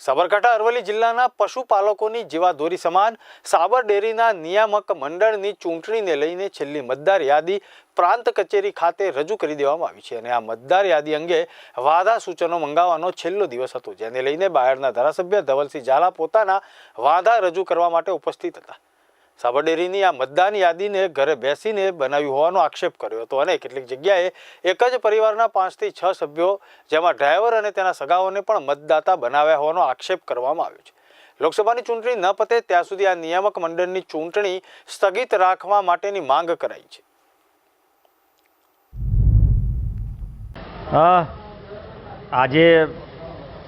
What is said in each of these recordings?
સાબરકાંઠા અરવલ્લી જિલ્લાના પશુપાલકોની જીવાદોરી સમાન સાબર ડેરીના નિયામક મંડળની ચૂંટણીને લઈને છેલ્લી મતદાર યાદી પ્રાંત કચેરી ખાતે રજૂ કરી દેવામાં આવી છે અને આ મતદાર યાદી અંગે વાદા સૂચનો મંગાવવાનો છેલ્લો દિવસ હતો. જેને લઈને બાયડના ધારાસભ્ય ધવલસિંહ ઝાલા પોતાના વાદા રજૂ કરવા માટે ઉપસ્થિત હતા. સાબરડેરીની આ મતદાન યાદીને ઘરે બેસીને બનાવી હોવાનો આક્ષેપ કર્યો હતો અને કેટલીક જગ્યાએ એક જ પરિવારના પાંચથી છ સભ્યો જેમાં ડ્રાઈવર અને તેના સગાઓને પણ મતદાતા બનાવ્યા હોવાનો આક્ષેપ કરવામાં આવ્યો છે. લોકસભાની ચૂંટણી ન પતે ત્યાં સુધી આ નિયામક મંડળની ચૂંટણી સ્થગિત રાખવા માટેની માંગ કરાઈ છે. આજે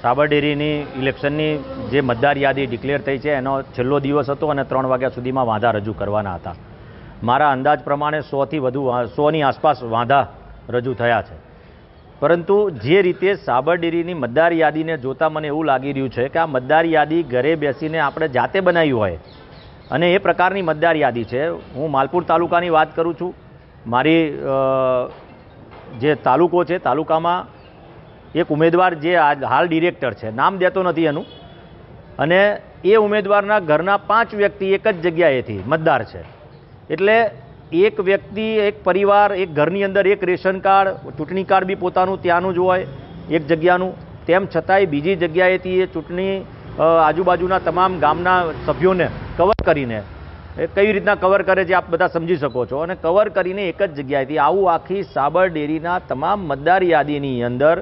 સાબર ડેરીની ઇલેક્શનની જે મતદાર યાદી ડિક્લેર થઈ છે, એનો છેલ્લો દિવસ હતો અને ત્રણ વાગ્યા સુધીમાં વાંધા રજૂ કરવાના હતા. મારા અંદાજ પ્રમાણે સોથી વધુ સોની આસપાસ વાંધા રજૂ થયા છે. પરંતુ જે રીતે સાબરડેરીની મતદાર યાદીને જોતાં મને એવું લાગી રહ્યું છે કે આ મતદાર યાદી ઘરે બેસીને આપણે જાતે બનાવી હોય અને એ પ્રકારની મતદાર યાદી છે. હું માલપુર તાલુકાની વાત કરું છું. મારી જે તાલુકો છે, તાલુકામાં એક ઉમેદવાર જે હાલ ડિરેક્ટર છે. નામ દેતો નથી એનું. અને એ ઉમેદવારના ઘરના પાંચ વ્યક્તિ એક જ જગ્યાએથી મતદાર છે. એટલે એક વ્યક્તિ, એક પરિવાર, એક ઘરની અંદર એક રેશન કાર્ડ, ચૂંટણી કાર્ડ બી પોતાનું ત્યાંનું જ હોય, એક જગ્યાનું. તેમ છતાંય બીજી જગ્યાએથી એ ચૂંટણી આજુબાજુના તમામ ગામના સભ્યોને કવર કરીને, એ કઈ રીતના કવર કરે છે આપ બધા સમજી શકો છો. અને કવર કરીને એક જ જગ્યાએથી આવું આખી સાબર ડેરીના તમામ મતદાર યાદીની અંદર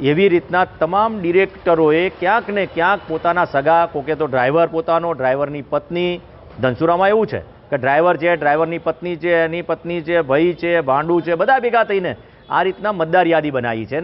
એવી રીતના તમામ ડિરેક્ટરોએ ક્યાંક ને ક્યાંક પોતાના સગા, કોકે તો ડ્રાઈવર પોતાનો, ડ્રાઈવરની પત્ની, ધનસુરામાં એવું છે કે ડ્રાઈવર છે, ડ્રાઈવરની પત્ની છે, એની પત્ની છે, ભાઈ છે, ભાંડું છે, બધા ભેગા થઈને આ રીતના મતદાર યાદી બનાવી છે.